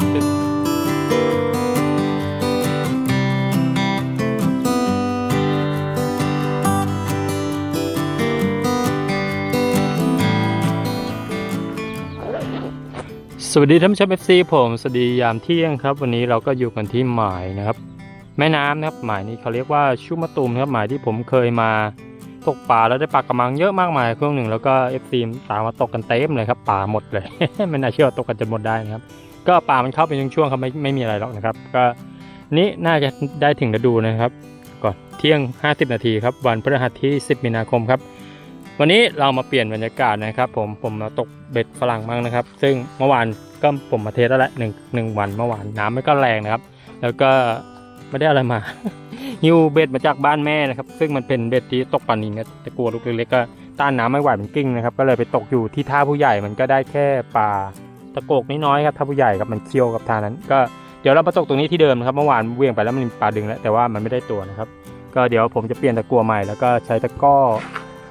สวัสดีท่านผู้ชมเอฟซีผมสวัสดียามเที่ยงครับ วันนี้เราก็อยู่กันที่หมายนะครับ แม่น้ำนะครับหมายนี้เขาเรียกว่าชุมะตุมนะครับหมายที่ผมเคยมาตกปลาแล้วได้ปลากระมังเยอะมากมายช่วงหนึ่งแล้วก็เอฟซีตามมาตกกันเต็มเลยครับปลาหมดเลย ไม่น่าเชื่อตกกันจนหมดได้นะครับ ก็ปลามันเข้าเป็นช่วงๆครับไม่ไม่มีอะไรหรอกนะครับ ก็นี้น่าจะได้ถึงฤดูนะครับ ก่อนเที่ยง 50 นาทีครับ วันพฤหัสที่ 10 มีนาคมครับ วันนี้เรามาเปลี่ยนบรรยากาศนะครับ ผมผมมาตกเบ็ดฝรั่งบ้างนะครับ ซึ่งเมื่อวานก็ผมมาเทสแล้วแหละหนึ่งหนึ่งวันเมื่อวานน้ำไม่ก็แรงนะครับ แล้วก็ไม่ได้อะไรมาฮิวเบ็ดมาจากบ้านแม่นะครับ ซึ่งมันเป็นเบ็ดที่ตกปลานิลนะแต่กลัวลูกเล็กๆก็ต้านน้ำไม่ไหวมันกิ้งนะครับ ก็เลยไปตกอยู่ที่ท่าผู้ใหญ่มันก็ได้แค่ปลา ตะโกกน้อยๆครับท่าผู้ใหญ่ครับมันเคี้ยวกับท่านั้น ก็เดี๋ยวเรามาตกตรงนี้ที่เดิมนะครับเมื่อวานเวียงไปแล้วมันปลาดึงแล้วแต่ว่ามันไม่ได้ตัวนะครับก็เดี๋ยวผมจะเปลี่ยนตะกัวใหม่แล้วก็ใช้ตะก้อ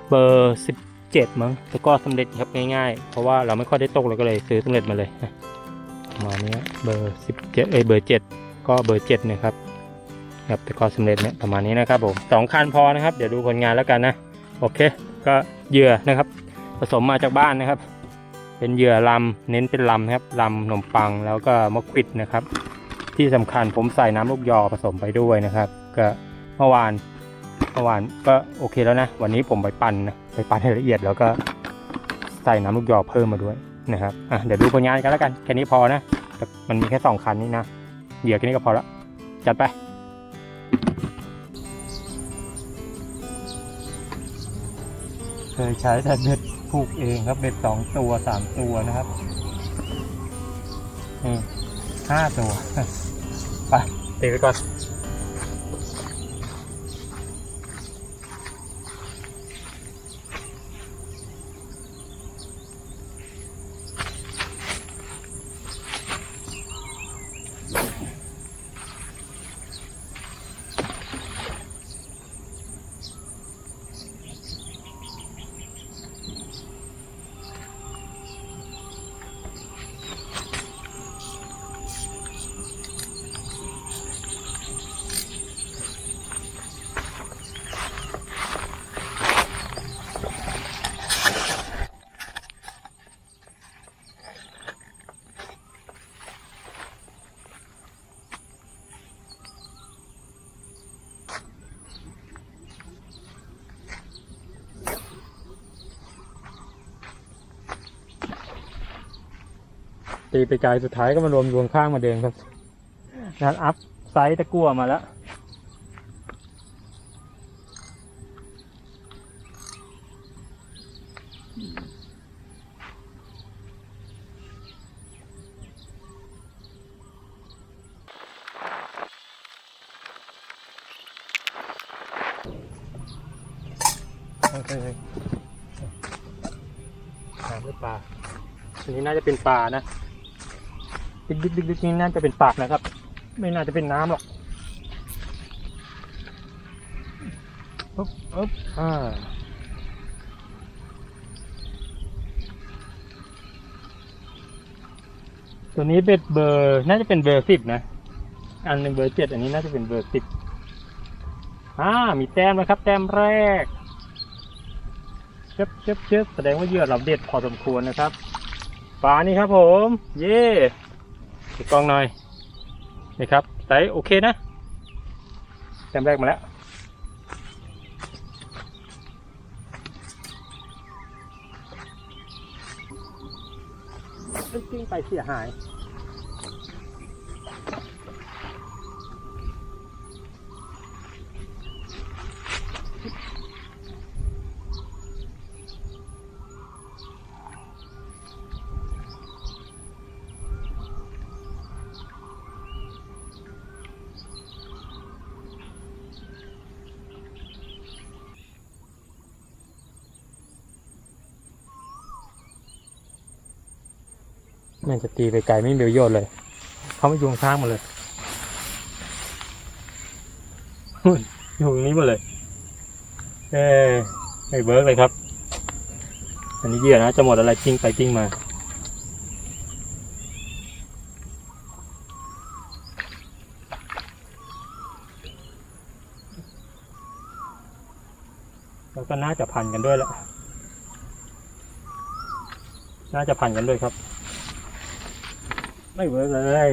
เบอร์10เจ็ดมั้งตะก้อสำเร็จครับง่ายๆ เพราะว่าเราไม่ค่อยได้ตกเราก็เลยซื้อสำเร็จมาเลยมาณนี้ยเบอร์สิบเจ็ดเอ้ยเบอร์เจ็ดก็เบอร์เจ็ดนะครับครับตะก้อสำเร็จเนี่ยประมาณนี้นะครับผมสองคันพอนะครับ เดี๋ยวดูผลงานแล้วกันนะโอเค ก็เหยื่อนะครับ ผสมมาจากบ้านนะครับ เป็นเหยื่อลำเน้นเป็นลำครับลำขนมปังแล้วก็มะขวิดนะครับ ที่สำคัญผมใส่น้ำลูกยอผสมไปด้วยนะครับ ก็เมื่อวานเมื่อวานก็โอเคแล้วนะ วันนี้ผมไปปั่นนะไปปั่นให้ละเอียดแล้วก็ใส่น้ำลูกยอเพิ่มมาด้วยนะครับอะเดี๋ยวดูผลงานกันแล้วกันแค่นี้พอนะมันมีแค่สองคันนี่นะเหยื่อแค่นี้ก็พอละจัดไปเคยใช้แต่เบ็ด ผูกเองครับเบ็ดสองตัวสามตัวนะครับนี่ห้าตัว ไปตีไปก่อน ตีไปไกลสุดท้ายก็มารวมรวมข้างมาเดิมครับงาอัพไซส์ตะกั่วมาแล้วโอเคหาด้วยปลาอันนี้น่าจะเป็นปลานะ ดึกดึกดึกดึกนี่น่าจะเป็นปากนะครับ ไม่น่าจะเป็นน้ำหรอกอ๊บอ๊บอ่าตัวนี้เป็นเบอร์น่าจะเป็นเบอร์สิบนะ อันหนึ่งเบอร์เจ็ดอันนี้น่าจะเป็นเบอร์สิบอ่ามีแต้มนะครับ แต้มแรกเช็บเช็บเช็บแสดงว่าเหยื่อเราเด็ดพอสมควรนะครับปลานี่ครับผม เย่ ติดกล้องหน่อยนี่ครับไซส์โอเคนะแต้มแรกมาแล้วกิ้งไปเสียหาย น่าจะตีไปไกลไม่เบลโยดเลย เขาไม่ยุงข้างมาเลยอยู่ตรงนี้มาเลย เอ้ไม่เบิร์กเลยครับ อันนี้เยื่อนะจะหมดอะไรกิ้งไปกิ้งมาแล้วก็น่าจะพันกันด้วยแล้วน่าจะพันกันด้วยครับ ไม่เวิร์กเลย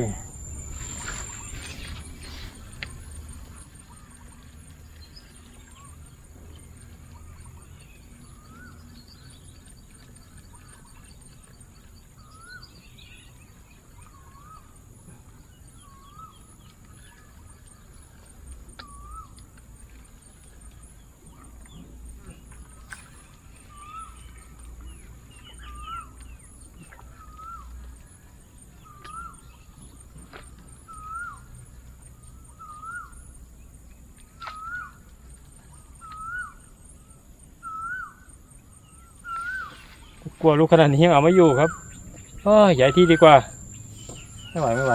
ลัวลูกขนาดนี้ยังเอาไม่อยู่ครับเอ้ยย้ายที่ดีกว่า ไม่ไหวไม่ไหว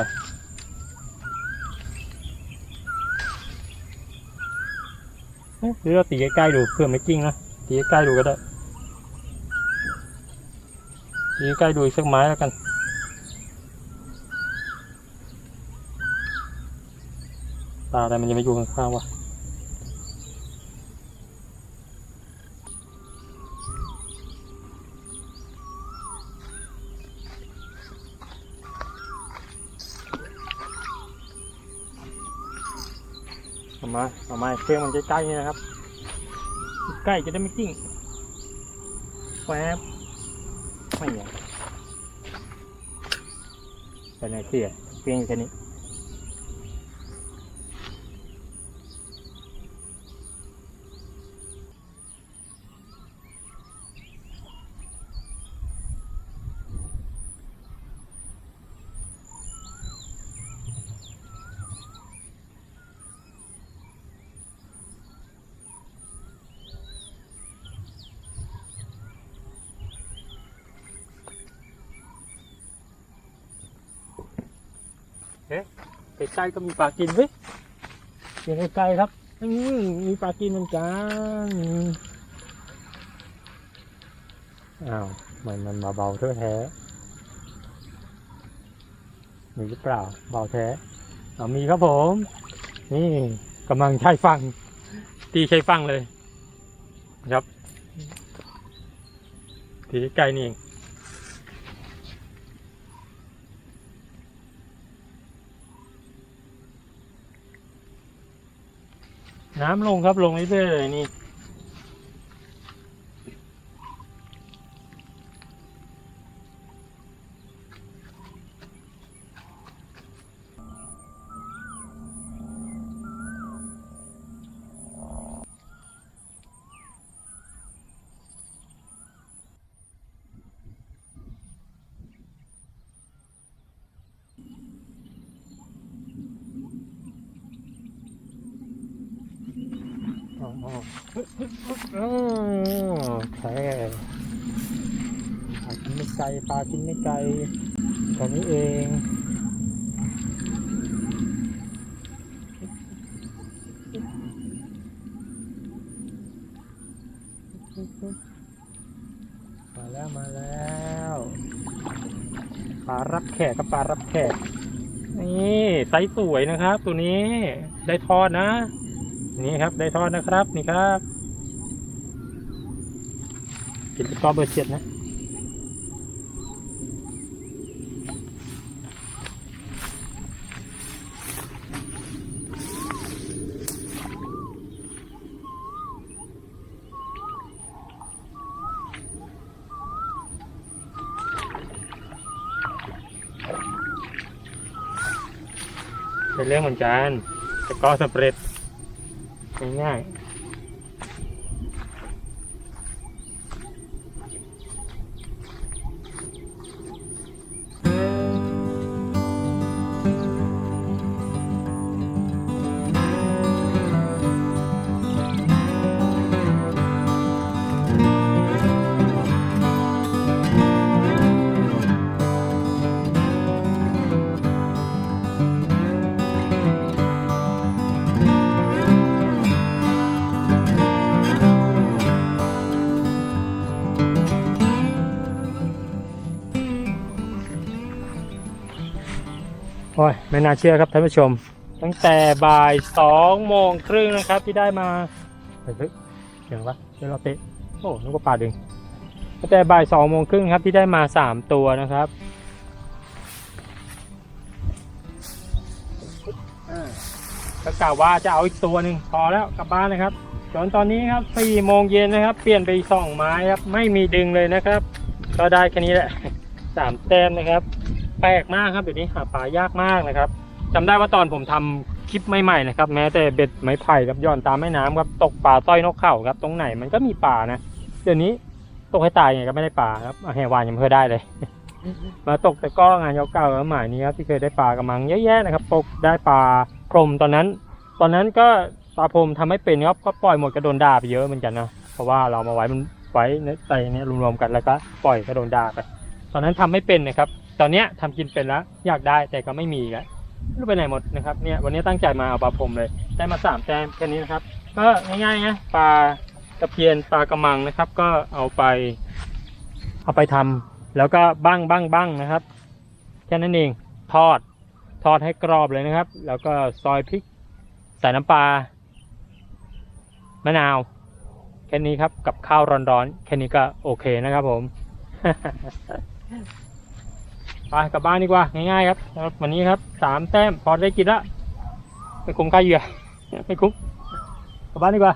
เอ๊ะหรือเราตีใกล้ๆดูเพื่อไม่จริงนะตีใกล้ๆดูก็ได้ตีใกล้ๆดูอีกสักไม้แล้วกันตาอะไรมันจะไม่อยู่ข้างๆวะ มาเอามาเครื่องมันใกล้ๆนี่นะครับ ใกล้จะได้ไม่กิ้งแฝบไม่เนี่ยแต่ไหนเสียเพียงแค่นี้ ใกล้ก็มีปลากินเว้ยเสียงใกล้ครับมีปลากินเหมือนกันอ้าวมันมันมาเบาเท่าแท้มีหรือเปล่าเบาแท้เอามีครับผม นี่กำลังใช้ฟัง ตีใช้ฟังเลย ครับ ตีใกล้นี่เอง น้ำลงครับลงเรื่อยๆเลยนี่ อ๋ออ๋อแค่ปลากินไม่ไกลปลากินไม่ไกลแค่นี้เองมาแล้วมาแล้วปลารับแขกกับปลารับแขกนี่ไซส์สวยนะครับ ตัวนี้ได้ทอดนะ นี่ครับได้ทอดนะครับนี่ครับกินกอเบอร์เจ็ดนะเป็นเรื่องเหมือนกันแต่ก็สำเร็จ ง่ายโอ้ยไม่น่าเชื่อครับท่านผู้ชม ตั้งแต่บ่ายสองโมงครึ่งนะครับที่ได้มาเฮ้ยเฮ้ยเสียงวะเดี๋ยวเราเตะโอ้นึกว่าปลาดึงตั้งแต่บ่ายสองโมงครึ่งครับที่ได้มาสามตัวนะครับก็กล่าวว่าจะเอาอีกตัวหนึ่งพอแล้วกลับบ้านนะครับจนตอนนี้ครับสี่โมงเย็นนะครับ เปลี่ยนไปสองไม้ครับ ไม่มีดึงเลยนะครับ ก็ได้แค่นี้แหละสามแต้มนะครับ แปลกมากครับเดี๋ยวนี้หาปลายากมากนะครับจำได้ว่าตอนผมทำคลิปใหม่ๆนะครับ แม้แต่เบ็ดไม้ไผ่ครับย่อนตามแม่น้ำครับตกปลาสร้อยนกเข่าครับตรงไหนมันก็มีปลานะเดี๋ยวนี้ตกให้ตายไงก็ไม่ได้ปลาครับแหวานยังไม่เคยได้เลย มาตกแต่ก็งานเก่าๆแล้วหมายนี้ครับที่เคยได้ปลากระมังเยอะแยะนะครับตกได้ปลาพรมตอนนั้น ตอนนั้นก็ปลาพรมทำไม่เป็นครับก็ปล่อยหมดกระโดนด่าไปเยอะเหมือนกันนะเพราะว่าเรามาไว้มันไว้ในใส่เนี่ยรวมๆกันแล้วก็ปล่อยกระโดนด่าไปตอนนั้นทำไม่เป็นนะครับ ตอนเนี้ยทำกินเป็นแล้วอยากได้แต่ก็ไม่มีแล้วรู้ไปไหนหมดนะครับเนี่ยวันนี้ตั้งใจมาเอาปลาพรมเลยได้มาสามแต้มแค่นี้นะครับ ก็ง่ายๆนะปลาตะเพียนปลากระมังนะครับ ก็เอาไป เอาไปทำแล้วก็บ้างบ้างบ้างนะครับแค่นั้นเองทอดทอดให้กรอบเลยนะครับ แล้วก็ซอยพริกใส่น้ำปลามะนาวแค่นี้ครับกับข้าวร้อนๆแค่นี้ก็โอเคนะครับผม ไปกลับบ้านดีกว่าง่ายๆครับครับ วันนี้ครับสามแต้มพอได้กินละไม่คุ้มค่าเหยื่อไม่คุ้มกลับบ้านดีกว่า